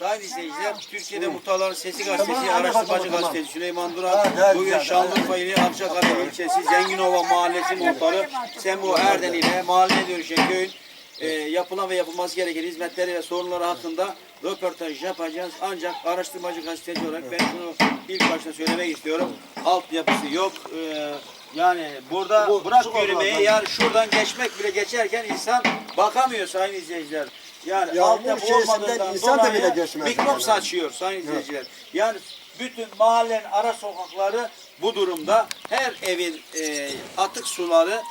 Sayın izleyiciler, Türkiye'de Muhtarların Sesi Gazetesi, Tamam, Araştırmacı tamam, tamam. Gazetesi Süleyman Ha, Duran, evet, bugün Şanlıurfa ili Akçakale ilçesi Zenginova Mahallesi muhtarı Semu Erden ile mahalleye dönüşen köyün e, yapılan ve yapılması gereken hizmetleri ve sorunları hakkında röportaj yapacağız. Ancak araştırmacı gazeteci olarak ben şunu ilk başta söylemek istiyorum. Altyapısı yok. E, yani burada Bu- bırak yürümeyi yani şuradan geçmek bile geçerken insan bakamıyor sayın izleyiciler. Yani Yağmur altyapı içerisinden olmadığından insan da dolayı bile geçmez mikrop yani. saçıyor sayın izleyiciler. Yani bütün mahallenin ara sokakları bu durumda her evin e, atık suları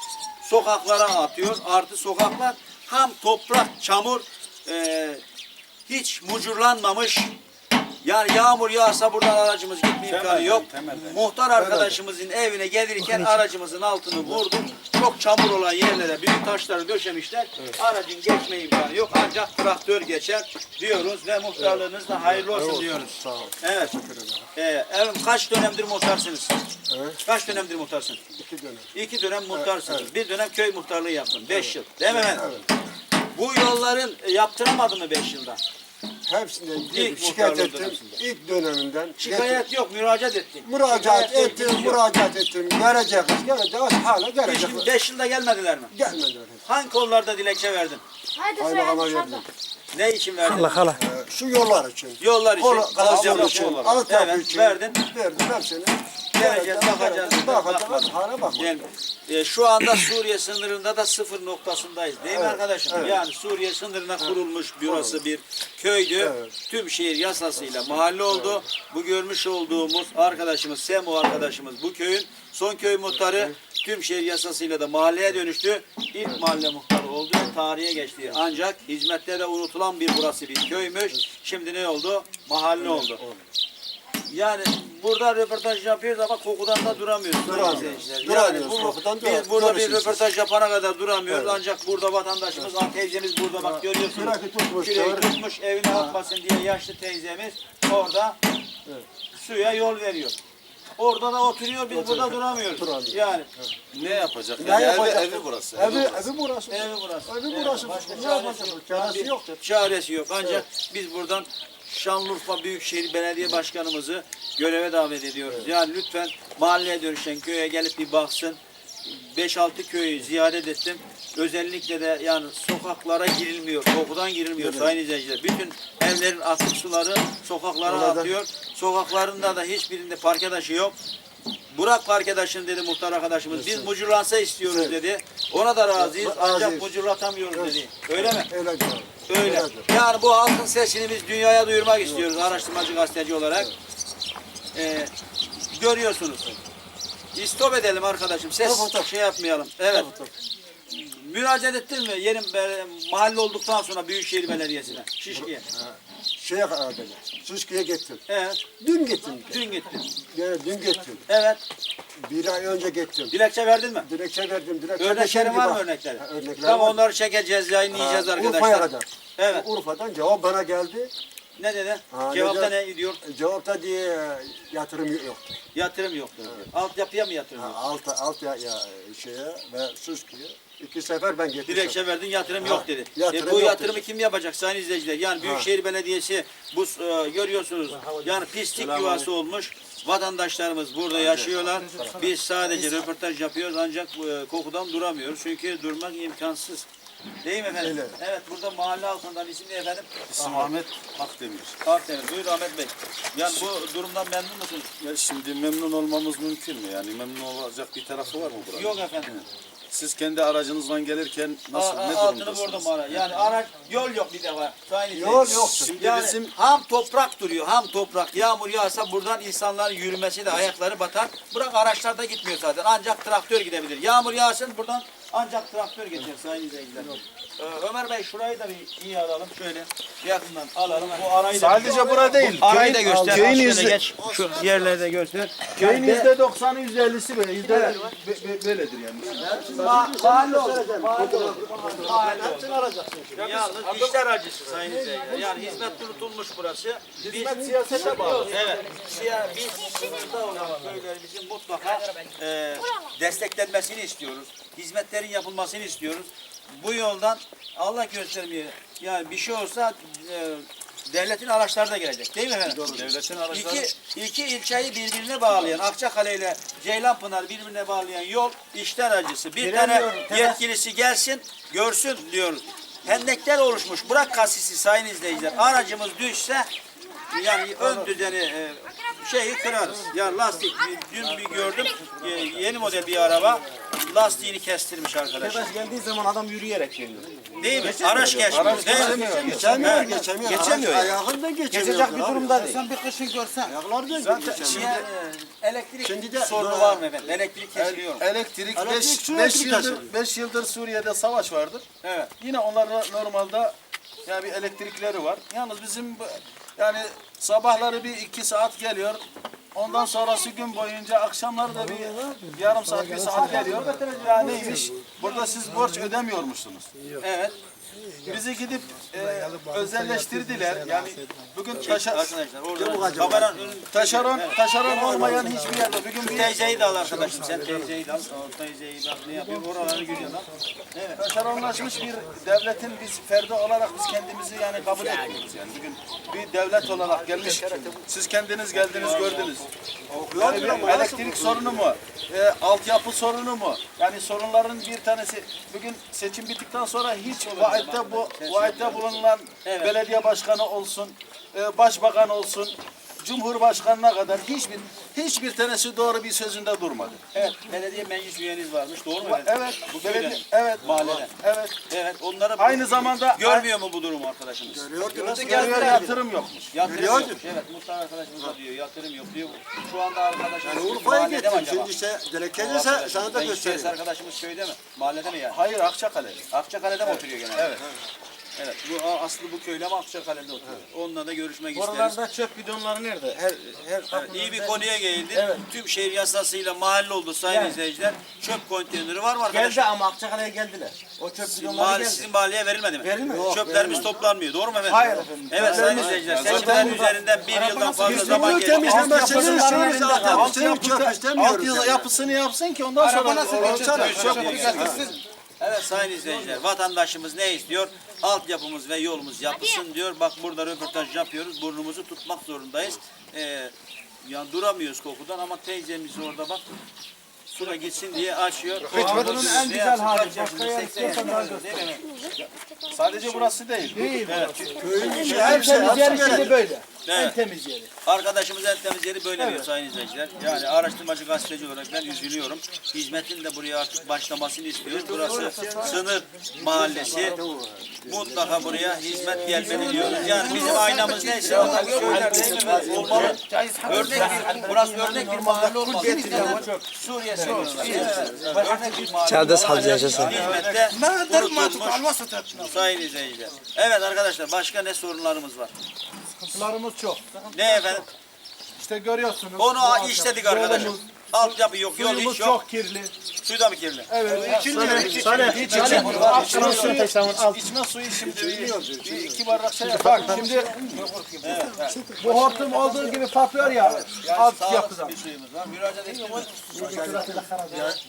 sokaklara atıyor. Artı sokaklar ham toprak, çamur e, hiç mucurlanmamış. Yani yağmur yağsa buradan aracımız gitme imkanı yok. Muhtar arkadaşımızın evine gelirken aracımızın altını vurduk. Çok çamur olan yerlere büyük taşları döşemişler. Aracın geçme imkanı yok. Ancak traktör geçer diyoruz ve muhtarlığınız da hayırlı olsun diyoruz. Sağ ol. Evet. Ee, efendim kaç dönemdir muhtarsınız? Kaç dönemdir muhtarsın? İki dönem. İki dönem muhtarsınız. Bir dönem köy muhtarlığı yaptın. Beş yıl. Değil mi efendim? Bu yolların e, yaptıramadı mı beş yılda? Hepsinde İlk şikayet ettim. döneminde. İlk döneminden. Şikayet yok, müracaat ettin. Müracaat Şikayet ettim, yok. müracaat ettim. Geleceğiz, geleceğiz, hala Beş, geleceğiz. beş yılda gelmediler mi? Gelmediler. Hangi konularda dilekçe verdin? Hadi Kaymakama söyle verdim. Ne için verdin? Allah Allah. Ee, şu yollar için. Yollar için, Kol- altyapı için. altyapı Evet, için. verdin. Verdim hepsini. Geleceğiz, bakacağız. Bakacağız, hala bakmadım. Yani, e, şu anda Suriye sınırında da sıfır noktasındayız değil mi Evet, arkadaşım? evet. Yani Suriye sınırına kurulmuş burası bir köydü. Evet. Tüm şehir yasasıyla mahalle oldu. Bu görmüş olduğumuz arkadaşımız, Semo arkadaşımız bu köyün son köy muhtarı. Tüm şehir yasasıyla da mahalleye dönüştü. İlk mahalle muhtarı oldu. Tarihe geçti. Ancak hizmette de unutulan bir burası bir köymüş. Şimdi ne oldu? Mahalle oldu. Yani burada röportaj yapıyoruz ama kokudan da duramıyoruz. Duramıyoruz. Duramıyoruz, bu- kokudan biz dur- burada bir röportaj yapana kadar duramıyoruz. Evet. Ancak burada vatandaşımız, ha, teyzemiz burada bak görüyorsunuz. Kürek'i tutmuş, Küreği tutmuş evine atmasın diye yaşlı teyzemiz orada suya yol veriyor. Orada da oturuyor, biz burada duramıyoruz. Duramıyoruz. Yani Ne yapacak? Ne Yani yapacak? Evi, evi burası. Evi, evi burası. evi burası. Evi Evet, burası. başka Ne çaresi yapacak? yok. Çaresi Yani yok. Ancak biz buradan Şanlıurfa Büyükşehir Belediye Başkanımızı göreve davet ediyoruz. Yani lütfen mahalleye dönüşen köye gelip bir baksın. 5-6 köyü ziyaret ettim. Özellikle de yani sokaklara girilmiyor, kokudan girilmiyor sayın izleyiciler. Bütün evlerin atık suları sokaklara Orada- atıyor. Sokaklarında da hiçbirinde parke taşı yok. Burak parkedaşın dedi muhtar arkadaşımız. Biz mucurlansa istiyoruz Evet. dedi. Ona da razıyız ancak mucurlatamıyoruz dedi. Öyle mi? Öyle diyor. Öyle. Yani bu halkın sesini biz dünyaya duyurmak istiyoruz araştırmacı gazeteci olarak. Ee, görüyorsunuz. İstop edelim arkadaşım. Ses Tabii, tabii. şey yapmayalım. Evet. Tabii, Müracaat ettin mi? Yerim mahalle olduktan sonra Büyükşehir Belediyesi'ne. Şişki'ye. Şeye kadar. Suski'ye gittim. Evet. Dün gittim. Dün gittin. Yani dün gittim. Evet. Bir ay önce gittim. Dilekçe verdin mi? Dilekçe verdim. Dilekçe Örneklerin var mı örnekleri? Ha, Örnekler Tamam var. onları çekeceğiz, yayınlayacağız Ha, arkadaşlar. Urfa'ya kadar. Evet. Urfa'dan cevap bana geldi. Ne dedi? Ha, Cevapta ne diyor? Cevapta diye yatırım yoktu. Yatırım yok diyor. Altyapıya mı yatırım Ha, yok? alt, alt ya, ya şeye ve Suski'ye iki sefer ben gittim. Dilekçe verdin yatırım yok dedi. yatırım e, bu yok yatırımı dedi. kim yapacak sayın izleyiciler? Yani Büyükşehir Belediyesi bu e, görüyorsunuz yani pislik yuvası olmuş. Vatandaşlarımız burada yaşıyorlar. Biz sadece röportaj yapıyoruz ancak e, kokudan duramıyoruz. Çünkü durmak imkansız. Değil mi efendim? Öyle. Evet burada mahalle halkından isim ne efendim? İsim Ahmet Akdemir. Akdemir. Buyur Ahmet Bey. Yani bu durumdan memnun musunuz? Ya şimdi memnun olmamız mümkün mü? Yani memnun olacak bir tarafı var mı buranın? Yok efendim. Siz kendi aracınızla gelirken nasıl, Aa, ne altını durumdasınız? vurdum ara. Yani araç yol yok bir defa. Sayın Yol yoktur. Şimdi Yani bizim ham toprak duruyor, ham toprak. Yağmur yağsa buradan insanların yürümesi de ayakları batar. Bırak araçlar da gitmiyor zaten. Ancak traktör gidebilir. Yağmur yağsın buradan ancak traktör geçer sayın izleyiciler. Ee, Ömer Bey şurayı da bir iyi alalım. Şöyle yakından alalım. Bu arayı da Sadece bura değil. Bu arayı da göster. köyün Şöyle yüzde- geç. Şu yerleri de göster. Köyün yüzde doksanı, yüzde ellisi böyle. Yüzde be- be- böyledir yani. Ma- mahalle olur. Mahalle olur. Mahalle olur. Yalnız işler acısı sayın izleyiciler. Yani hizmet unutulmuş burası. Hizmet siyasete bağlı. Evet. Siyah, biz sınırda olan köylerimizin mutlaka e, desteklenmesini istiyoruz. Hizmetlerin yapılmasını istiyoruz. Bu yoldan Allah göstermiyor. Yani bir şey olsa e, devletin araçları da gelecek değil mi efendim? Devletin araçları İki, iki ilçeyi birbirine bağlayan, Akçakale ile Ceylanpınar birbirine bağlayan yol işler acısı. Bir tane yetkilisi gelsin, görsün diyoruz. Hendekler oluşmuş. Bırak kasisi sayın izleyiciler. Aracımız düşse yani ön düzeni e, şeyi kırarız. Ya lastik dün bir gördüm e, yeni model bir araba lastiğini kestirmiş arkadaş. Arkadaş geldiği zaman adam yürüyerek geliyor. Değil mi? Araç geçmiş. Değil mi? Geçemiyor, Evet. geçemiyor. Geçemiyor Araç ya. Ayağında geçemiyor. Geçecek bir durumda değil. Sen bir kışın görsen. Ayaklardan Zaten geçemiyor. yani, elektrik Şimdi de- sorunu var mı efendim? Elektrik kesiliyor mu? Elektrik Elektrik 5 sürekli yıldır kesiliyor. 5 yıldır Suriye'de savaş vardır. Evet. Yine onların normalde yani bir elektrikleri var. Yalnız bizim bu- yani sabahları bir iki saat geliyor. Ondan sonrası gün boyunca akşamları da bir yarım saat bir saat geliyor. Ya neymiş? Burada siz borç ödemiyormuşsunuz. Evet. Bizi gidip e, özelleştirdiler. Yani bugün taşa, Arkadaşlar kameranın taşeron taşeron olmayan hiçbir yerde bugün bir teyzeyi de al arkadaşım. Sen teyzeyi de al. O teyzeyi bak ne yapıyor? Oraları görüyor lan. Evet. taşeronlaşmış bir devletin biz ferdi olarak biz kendimizi yani kabul etmiyoruz yani bugün bir devlet olarak gelmiş. Siz kendiniz geldiniz gördünüz. Yani bir elektrik sorunu mu? E, altyapı sorunu mu? Yani sorunların bir tanesi bugün seçim bittikten sonra hiç vaatte bu vaatte bulunan belediye başkanı olsun e, başbakan olsun Cumhurbaşkanına kadar hiçbir hiçbir tanesi doğru bir sözünde durmadı. Evet. Belediye meclis üyeniz varmış. Doğru mu efendim? Evet, Bu belediye, evet, Mahallede. evet. Evet. Onları Aynı zamanda görmüyor mu bu durumu arkadaşımız? görüyor yatırım yokmuş. Yatırım yok. Evet. Muhtar arkadaşımız da diyor. Yatırım yok diyor. Şu anda arkadaşımız Urfa'ya mahallede mi gittim. acaba? Şimdi işte O gerekirse arkadaş- sana da göstereyim. arkadaşımız köyde mi? Mahallede mi yani? Hayır Akçakale. Akçakale'de mi oturuyor genelde? Evet. Evet. Bu aslı bu köylü ama Akçakale'de oturuyor. Onunla da görüşmek isteriz. Oralarda çöp bidonları nerede? Her her Evet, iyi bir konuya geldi. Tüm şehir yasasıyla mahalle oldu sayın izleyiciler. Çöp konteyneri var mı arkadaşlar? geldi ama Akçakale'ye geldiler. O çöp Sizin, bidonları mahalle, geldi. sizin mahalleye verilmedi mi? Verilmedi. Çöplerimiz toplanmıyor. Doğru mu efendim? Hayır efendim. Evet sayın izleyiciler. Seçimlerin üzerinden bir yıldan fazla zaman geçti. temizlemesini istiyoruz zaten. Çöp yani. yapısını yapsın ki ondan sonra Araba nasıl geçecek? Getirsin. Evet sayın izleyiciler. Vatandaşımız ne istiyor? Altyapımız ve yolumuz yapılsın diyor. Bak burada röportaj yapıyoruz. Burnumuzu tutmak zorundayız. Ee, yani duramıyoruz kokudan ama teyzemiz orada bak. Sura gitsin diye açıyor. Bunun en güzel hali. Başka yer 80 istiyorsan daha mi? Sadece burası değil. Değil. Köyün işi En her şey. temiz yeri hepsi şimdi böyle. En Evet. temiz yeri. Arkadaşımız en temiz yeri böyle diyor sayın izleyiciler. Yani araştırmacı gazeteci olarak ben üzülüyorum. Hizmetin de buraya artık başlamasını istiyoruz. Burası sınır mahallesi. Mutlaka buraya hizmet gelmeli diyoruz. Yani bizim aynamız neyse onlar söyler değil mi? Olmalı. Örnek bir, burası örnek bir mahalle olmalı. Suriye Çağdaş halde yaşasın. Sayın izleyiciler. Evet arkadaşlar başka ne sorunlarımız var? Sıkıntılarımız çok. Ne efendim? İşte görüyorsunuz. Onu işledik arkadaşım. Altyapı yok, yol Suyumuz hiç yok. çok kirli. Suyu da mı kirli? Evet. Sana hiç içme suyu, içme suyu şimdi bir, bir iki bardak şey yap. Bak şimdi bu hortum olduğu gibi patlıyor ya alt yapıdan. Bir suyumuz var. Müracaat etmiyor mu?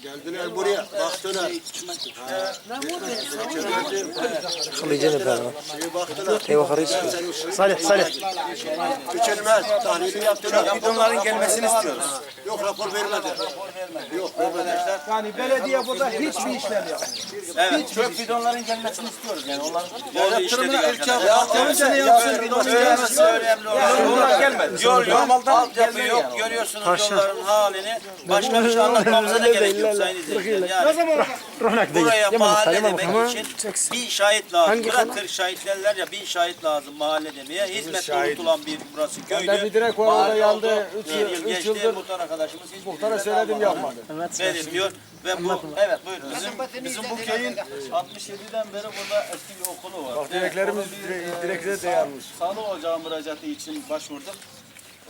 Geldiler buraya. Baktılar. Kılıcını ben. Eyvah Hariç. Salih, Salih. Küçülmez. Tahlili yaptılar. Bidonların gelmesini istiyoruz. Yok rapor vermedi. Yok Arkadaşlar Yani belediye burada hiçbir işlem yapmıyor. evet. Çöp bidonların gelmesini istiyoruz yani onların. Yolu işledik Yatırımına ilk arkadaşlar. yap- altyapısını yapsın bidonun gelmesi. önemli olan. Onlar gelmedi. Yol yok, altyapı yok. Görüyorsunuz yolların halini. Başka bir şey anlatmamıza da gerek yok sayın izleyiciler. Yani Ronak değil. buraya mahalle demek için bin şahit lazım. Hangi Bırak kanal? 40 şahit derler ya bin şahit lazım mahalle demeye. Hizmette unutulan bir burası köydü. Ben bir direkt orada Mahalle yandı. oldu. Üç Bir yıl- yıl üç geçti. yıldır Muhtar arkadaşımız hiç Muhtara söyledim yapmadı. belirliyor. Ve bu evet buyurun. Bizim, bizim bu köyün 67'den beri burada eski bir okulu var. Direklerimiz direklere dayanmış. Sağlık ocağı müracaatı için başvurduk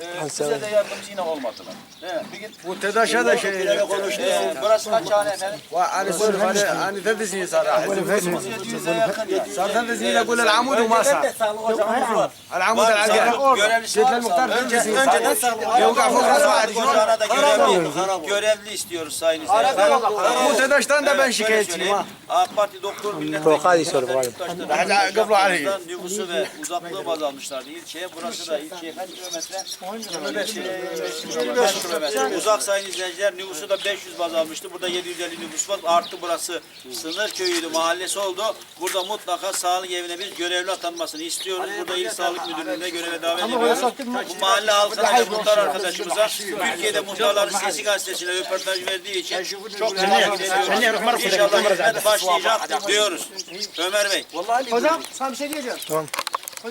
e, bize de yardımcı yine olmadılar. Değil mi? Bir gün Bu TEDAŞ'a da şey. e, burası kaç hane efendim? Hani sor hani hani dedesini sara. 700'e yakın. yani. Zaten dedesini kulel amud ve masa. El amud el alqa. Görevli Şeytan Muhtar dedesini sara. Yevka fuk ras vaad. Kocaara'da görevli, görevli istiyoruz sayın izleyiciler. Bu TEDAŞ'tan da ben şikayetçiyim. ha. AK Parti doktor milletvekili Demirtaş'tan Daha- daha kablo arayın. nüfusu ve uzaklığı baz almışlardı ilçeye. Burası da ilçeye kaç kilometre? 25 kilometre. Uzak sayın izleyiciler nüfusu da 500 baz almıştı. Burada 750 nüfus var. Artı burası sınır köyüydü, mahallesi oldu. Burada mutlaka sağlık evine biz görevli atanmasını istiyoruz. Burada il sağlık müdürlüğüne göreve davet ediyoruz. Bu mahalle halkına ve muhtar arkadaşımıza Türkiye'de muhtarların sesi gazetesine röportaj verdiği için çok teşekkür ediyoruz. İnşallah hizmet başlayacak diyoruz. Ömer Bey. Hocam sana bir şey diyeceğim. Tamam.